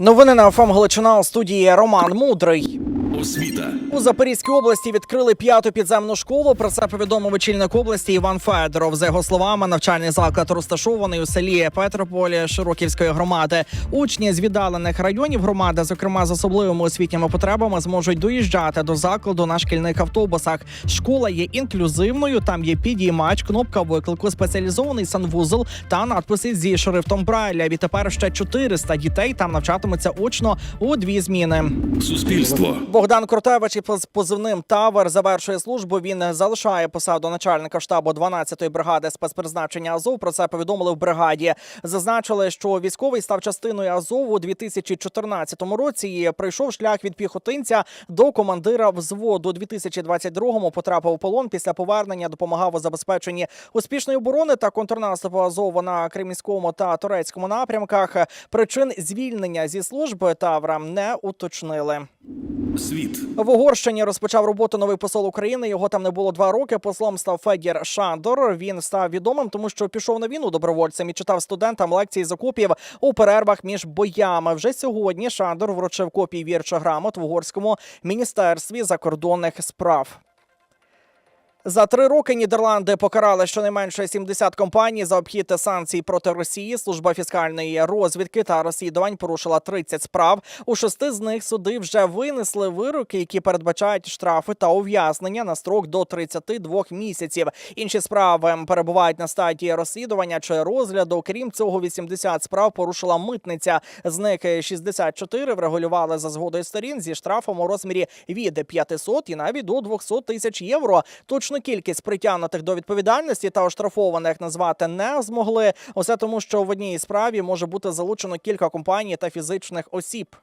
Новини на ФМ Галичина у студії Роман Мудрий. Освіта. У Запорізькій області відкрили п'яту підземну школу. Про це повідомив очільник області Іван Федоров. За його словами, навчальний заклад розташований у селі Петрополі Широківської громади. Учні з віддалених районів громади, зокрема з особливими освітніми потребами, зможуть доїжджати до закладу на шкільних автобусах. Школа є інклюзивною. Там є підіймач, кнопка виклику, спеціалізований санвузол та надписи зі шрифтом Брайля. Відтепер ще 400 дітей там навчатимуться очно у дві зміни. Суспільство. Богдан Кротевич із позивним Тавер завершує службу. Він залишає посаду начальника штабу 12-ї бригади спецпризначення Азов. Про це повідомили в бригаді. Зазначили, що військовий став частиною Азов у 2014 році. і Пройшов шлях від піхотинця до командира взводу. У 2022-му потрапив у полон. Після повернення допомагав у забезпеченні успішної оборони та контрнаступу Азову на Кримському та Турецькому напрямках. Причин звільнення зі служби Тавра не уточнили. Світ. В Угорщині розпочав роботу новий посол України. Його там не було два роки. Послом став Федір Шандор. Він став відомим, тому що пішов на війну добровольцем і читав студентам лекції з окопів у перервах між боями. Вже сьогодні Шандор вручив копії вірчих грамот в угорському міністерстві закордонних справ. За три роки Нідерланди покарали щонайменше 70 компаній за обхід санкцій проти Росії. Служба фіскальної розвідки та розслідувань порушила 30 справ. У шести з них суди вже винесли вироки, які передбачають штрафи та ув'язнення на строк до 32 місяців. Інші справи перебувають на стадії розслідування чи розгляду. Крім цього, 80 справ порушила митниця. З них 64 врегулювали за згодою сторін зі штрафом у розмірі від 500 і навіть до 200 тисяч євро. Точну кількість притягнутих до відповідальності та оштрафованих назвати не змогли. Усе тому, що в одній справі може бути залучено кілька компаній та фізичних осіб.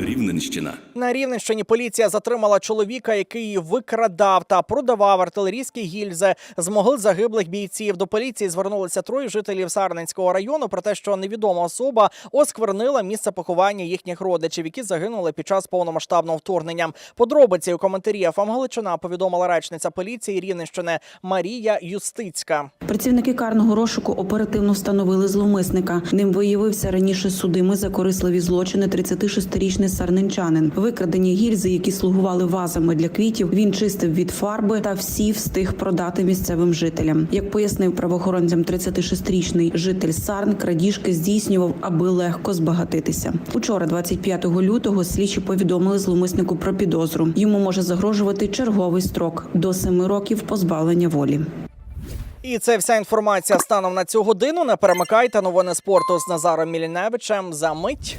Рівненщина. На Рівненщині поліція затримала чоловіка, який викрадав та продавав артилерійські гільзи з могил загиблих бійців. До поліції звернулися троє жителів Сарненського району про те, що невідома особа осквернила місце поховання їхніх родичів, які загинули під час повномасштабного вторгнення. Подробиці у коментарі ФМ Галичина повідомила речниця поліції Рівненщини Марія Юстицька. Працівники карного розшуку оперативно встановили зловмисника. Ним виявився раніше судимий за корисливі злочини 36-річний сарненчанин. Викрадені гільзи, які слугували вазами для квітів, він чистив від фарби та всі встиг продати місцевим жителям. Як пояснив правоохоронцям 36-річний житель Сарн, крадіжки здійснював, аби легко збагатитися. Учора, 25 лютого, слідчі повідомили зловмиснику про підозру. Йому може загрожувати черговий строк до 7 років позбавлення волі. І це вся інформація станом на цю годину. Не перемикайте новини спорту з Назаром Міліневичем за мить.